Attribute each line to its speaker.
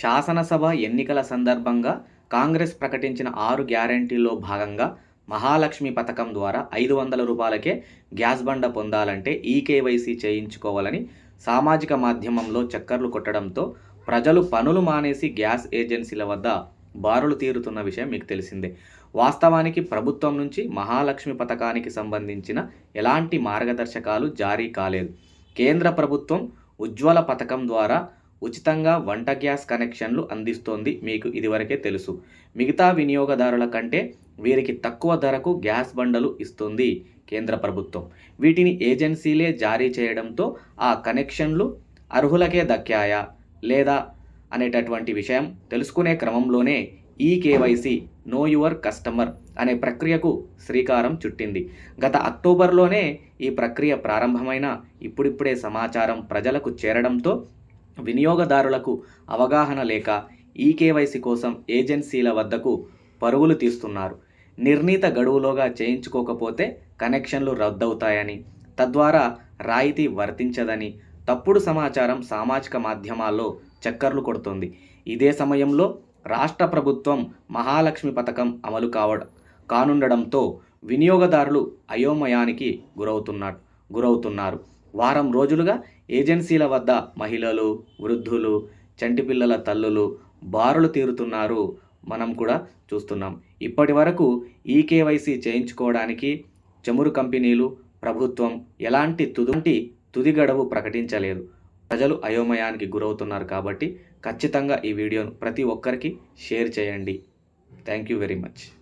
Speaker 1: శాసనసభ ఎన్నికల సందర్భంగా కాంగ్రెస్ ప్రకటించిన ఆరు గ్యారంటీల్లో భాగంగా మహాలక్ష్మి పథకం ద్వారా ఐదు వందల రూపాయలకే గ్యాస్ బండ పొందాలంటే ఈకేవైసీ చేయించుకోవాలని సామాజిక మాధ్యమంలో చక్కర్లు కొట్టడంతో ప్రజలు పనులు మానేసి గ్యాస్ ఏజెన్సీల వద్ద బారులు తీరుతున్న విషయం మీకు తెలిసిందే. వాస్తవానికి ప్రభుత్వం నుంచి మహాలక్ష్మి పథకానికి సంబంధించిన ఎలాంటి మార్గదర్శకాలు జారీ కాలేదు. కేంద్ర ప్రభుత్వం ఉజ్వల పథకం ద్వారా ఉచితంగా వంట గ్యాస్ కనెక్షన్లు అందిస్తోంది మీకు ఇదివరకే తెలుసు. మిగతా వినియోగదారుల కంటే వీరికి తక్కువ ధరకు గ్యాస్ బండలు ఇస్తుంది కేంద్ర ప్రభుత్వం. వీటిని ఏజెన్సీలే జారీ చేయడంతో ఆ కనెక్షన్లు అర్హులకే దక్కాయా లేదా అనేటటువంటి విషయం తెలుసుకునే క్రమంలోనే ఈ కేవైసీ నో యువర్ కస్టమర్ అనే ప్రక్రియకు శ్రీకారం చుట్టింది. గత అక్టోబర్లోనే ఈ ప్రక్రియ ప్రారంభమైన ఇప్పుడిప్పుడే సమాచారం ప్రజలకు చేరడంతో వినియోగదారులకు అవగాహన లేక ఈ కోసం ఏజెన్సీల వద్దకు పరుగులు తీస్తున్నారు. నిర్ణీత గడువులోగా చేయించుకోకపోతే కనెక్షన్లు రద్దవుతాయని తద్వారా రాయితీ వర్తించదని తప్పుడు సమాచారం సామాజిక మాధ్యమాల్లో చక్కర్లు కొడుతుంది. ఇదే సమయంలో రాష్ట్ర ప్రభుత్వం మహాలక్ష్మి పథకం అమలు కావడం కానుండడంతో వినియోగదారులు అయోమయానికి గురవుతున్నారు గురవుతున్నారు. వారం రోజులుగా ఏజెన్సీల వద్ద మహిళలు వృద్ధులు చంటిపిల్లల తల్లులు బారులు తీరుతున్నారు మనం కూడా చూస్తున్నాం. ఇప్పటి వరకు ఈ కేవైసీ చేయించుకోవడానికి చమురు కంపెనీలు ప్రభుత్వం ఎలాంటి తుదుంటి తుది గడువు ప్రకటించలేదు. ప్రజలు అయోమయానికి గురవుతున్నారు కాబట్టి ఖచ్చితంగా ఈ వీడియోను ప్రతి ఒక్కరికి షేర్ చేయండి. Thank you very much.